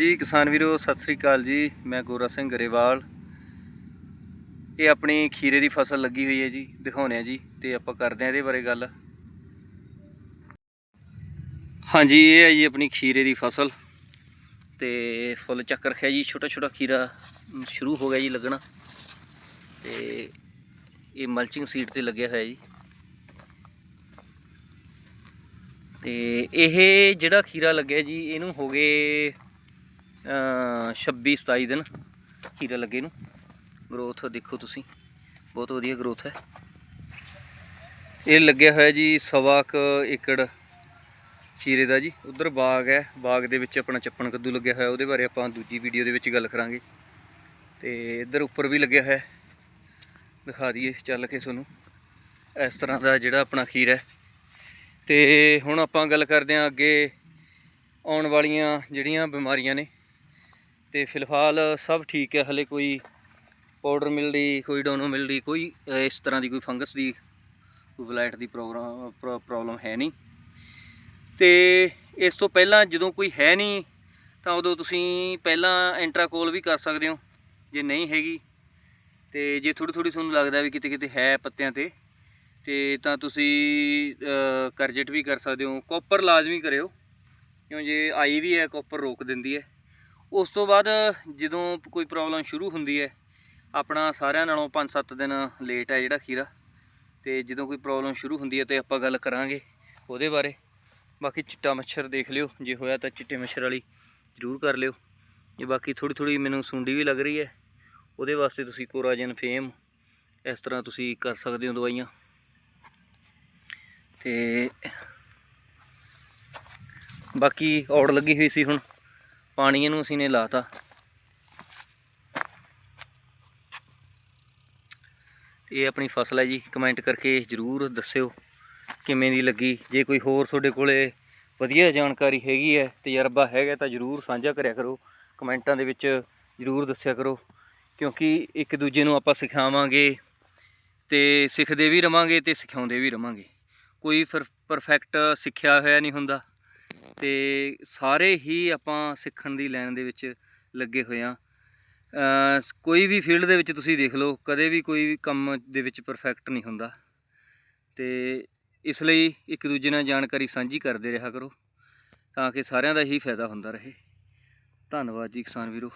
ਜੀ ਕਿਸਾਨ ਵੀਰੋ, ਸਤਿ ਸ੍ਰੀ ਅਕਾਲ ਜੀ। ਮੈਂ ਗੋਰਾ ਸਿੰਘ ਗਰੇਵਾਲ। ਇਹ ਆਪਣੀ ਖੀਰੇ ਦੀ ਫਸਲ ਲੱਗੀ ਹੋਈ ਹੈ ਜੀ, ਦਿਖਾਉਂਦੇ ਆ ਜੀ ਤੇ ਆਪਾਂ ਕਰਦੇ ਆ ਇਹਦੇ ਬਾਰੇ ਗੱਲ। ਹਾਂਜੀ, ਇਹ ਹੈ ਜੀ ਆਪਣੀ ਖੀਰੇ ਦੀ ਫਸਲ। ਤੇ ਫੁੱਲ ਚੱਕ ਰੱਖਿਆ ਜੀ ਛੋਟਾ ਛੋਟਾ ਖੀਰਾ ਸ਼ੁਰੂ ਹੋ ਗਿਆ ਜੀ ਲੱਗਣਾ। ਤੇ ਇਹ ਮਲਚਿੰਗ ਸੀਟ ਤੇ ਲੱਗਿਆ ਹੋਇਆ ਜੀ। ਤੇ ਇਹ ਜਿਹੜਾ ਖੀਰਾ ਲੱਗਿਆ ਜੀ, ਇਹਨੂੰ ਹੋ ਗਏ 26 27 ਦਿਨ ਖੀਰਾ ਲੱਗੇ ਨੂੰ। ਗਰੋਥ ਦੇਖੋ ਤੁਸੀਂ, ਬਹੁਤ ਵਧੀਆ ਗਰੋਥ ਹੈ। ਇਹ ਲੱਗਿਆ ਹੋਇਆ ਜੀ ਸਵਾ ਕੁ ਏਕੜ ਸ਼ੀਰੇ ਦਾ ਜੀ। ਉਧਰ ਬਾਗ ਹੈ, ਬਾਗ ਦੇ ਵਿੱਚ ਆਪਣਾ ਚੱਪਣ ਕੱਦੂ ਲੱਗਿਆ ਹੋਇਆ, ਉਹਦੇ ਬਾਰੇ ਆਪਾਂ ਦੂਜੀ ਵੀਡੀਓ ਦੇ ਵਿੱਚ ਗੱਲ ਕਰਾਂਗੇ। ਤੇ ਇੱਧਰ ਉੱਪਰ ਵੀ ਲੱਗਿਆ ਹੋਇਆ ਦਿਖਾ ਦਈਏ ਚੱਲ ਕੇ ਤੁਹਾਨੂੰ। ਇਸ ਤਰ੍ਹਾਂ ਦਾ ਜਿਹੜਾ ਆਪਣਾ ਖੀਰ ਹੈ। ਤੇ ਹੁਣ ਆਪਾਂ ਗੱਲ ਕਰਦੇ ਹਾਂ ਅੱਗੇ ਆਉਣ ਵਾਲੀਆਂ ਜਿਹੜੀਆਂ ਬਿਮਾਰੀਆਂ ਨੇ ਤੇ ਫਿਲਹਾਲ ਸਭ ਠੀਕ ਹੈ, ਹਲੇ ਕੋਈ ਪਾਊਡਰ ਮਿਲ ਰਹੀ, ਕੋਈ ਡੋਨੋ ਮਿਲ ਰਹੀ, ਕੋਈ ਇਸ ਤਰ੍ਹਾਂ ਦੀ ਕੋਈ ਫੰਗਸ ਦੀ ਕੋਈ ਵਲਾਈਟ ਦੀ ਪ੍ਰੋਗਰਾਮ ਪ੍ਰੋਬਲਮ ਹੈ ਨਹੀਂ। ਤੇ ਇਸ ਤੋਂ ਪਹਿਲਾਂ ਜਦੋਂ ਕੋਈ ਹੈ ਨਹੀਂ, ਤਾਂ ਉਦੋਂ ਤੁਸੀਂ ਪਹਿਲਾਂ ਐਂਟਰਾਕੋਲ ਵੀ ਕਰ ਸਕਦੇ ਹੋ, ਜੇ ਨਹੀਂ ਹੈਗੀ। ਤੇ ਜੇ ਥੋੜੀ ਥੋੜੀ ਤੁਹਾਨੂੰ ਲੱਗਦਾ ਵੀ ਕਿਤੇ ਕਿਤੇ ਹੈ ਪੱਤਿਆਂ ਤੇ ਤੇ ਤਾਂ ਤੁਸੀਂ ਕਰਜਟ ਵੀ ਕਰ ਸਕਦੇ ਹੋ। ਕਾਪਰ ਲਾਜ਼ਮੀ ਕਰਿਓ, ਕਿਉਂ ਜੇ ਆਈ ਵੀ ਹੈ ਕਾਪਰ ਰੋਕ ਦਿੰਦੀ ਹੈ। ਉਸ ਤੋਂ ਬਾਅਦ ਜਦੋਂ ਕੋਈ ਪ੍ਰੋਬਲਮ ਸ਼ੁਰੂ ਹੁੰਦੀ ਹੈ, ਆਪਣਾ ਸਾਰਿਆਂ ਨਾਲੋਂ 5-7 ਦਿਨ ਲੇਟ ਹੈ ਜਿਹੜਾ ਖੀਰਾ। ਤੇ ਜਦੋਂ ਕੋਈ ਪ੍ਰੋਬਲਮ ਸ਼ੁਰੂ ਹੁੰਦੀ ਹੈ ਤੇ ਆਪਾਂ ਗੱਲ ਕਰਾਂਗੇ ਉਹਦੇ ਬਾਰੇ। ਬਾਕੀ ਚਿੱਟਾ ਮੱਛਰ ਦੇਖ ਲਿਓ, ਜੇ ਹੋਇਆ ਤਾਂ ਚਿੱਟੇ ਮੱਛਰ ਵਾਲੀ ਜ਼ਰੂਰ ਕਰ ਲਿਓ। ਜੇ ਬਾਕੀ ਥੋੜੀ ਥੋੜੀ ਮੈਨੂੰ ਸੁੰਡੀ ਵੀ ਲੱਗ ਰਹੀ ਹੈ, ਉਹਦੇ ਵਾਸਤੇ ਤੁਸੀਂ ਕੋਰਾਜਨ ਫੇਮ ਇਸ ਤਰ੍ਹਾਂ ਤੁਸੀਂ ਕਰ ਸਕਦੇ ਹੋ ਦਵਾਈਆਂ। ਤੇ ਬਾਕੀ ਔੜ ਲੱਗੀ ਹੋਈ ਸੀ ਹੁਣ। ਪਾਣੀ ਇਹਨੂੰ ਅਸੀਂ ਨੇ ਲਾਤਾ। ਇਹ ਆਪਣੀ ਫਸਲ ਹੈ ਜੀ ਕਮੈਂਟ ਕਰਕੇ ਜਰੂਰ ਦੱਸਿਓ ਕਿਵੇਂ ਦੀ ਲੱਗੀ। ਜੇ ਕੋਈ ਹੋਰ ਤੁਹਾਡੇ ਕੋਲੇ ਵਧੀਆ ਜਾਣਕਾਰੀ ਹੈਗੀ ਹੈ, ਤਜਰਬਾ ਹੈਗਾ ਤਾਂ ਜਰੂਰ ਸਾਂਝਾ ਕਰਿਆ ਕਰੋ। ਕਮੈਂਟਾਂ ਦੇ ਵਿੱਚ ਜਰੂਰ ਦੱਸਿਆ ਕਰੋ। ਕਿਉਂਕਿ ਇੱਕ ਦੂਜੇ ਨੂੰ ਆਪਾਂ ਸਿਖਾਵਾਂਗੇ ਤੇ ਸਿੱਖਦੇ ਵੀ ਰਵਾਂਗੇ ਤੇ ਸਿਖਾਉਂਦੇ ਵੀ ਰਵਾਂਗੇ। ਕੋਈ ਪਰਫੈਕਟ ਸਿੱਖਿਆ ਹੋਇਆ ਨਹੀਂ ਹੁੰਦਾ। ਤੇ ਸਾਰੇ ਹੀ ਆਪਾਂ ਸਿੱਖਣ ਦੀ ਲਾਈਨ ਦੇ ਵਿੱਚ ਲੱਗੇ ਹੋਏ ਆ ਕੋਈ ਵੀ ਫੀਲਡ ਦੇ ਵਿੱਚ ਤੁਸੀਂ ਦੇਖ ਲਓ, ਕਦੇ ਵੀ ਕੋਈ ਵੀ ਕੰਮ ਦੇ ਵਿੱਚ ਪਰਫੈਕਟ ਨਹੀਂ ਹੁੰਦਾ। ਤੇ ਇਸ ਲਈ ਇੱਕ ਦੂਜੇ ਨਾਲ ਜਾਣਕਾਰੀ ਸਾਂਝੀ ਕਰਦੇ ਰਿਹਾ ਕਰੋ, ਤਾਂ ਕਿ ਸਾਰਿਆਂ ਦਾ ਹੀ ਫਾਇਦਾ ਹੁੰਦਾ ਰਹੇ। ਧੰਨਵਾਦ ਜੀ ਕਿਸਾਨ ਵੀਰੋ।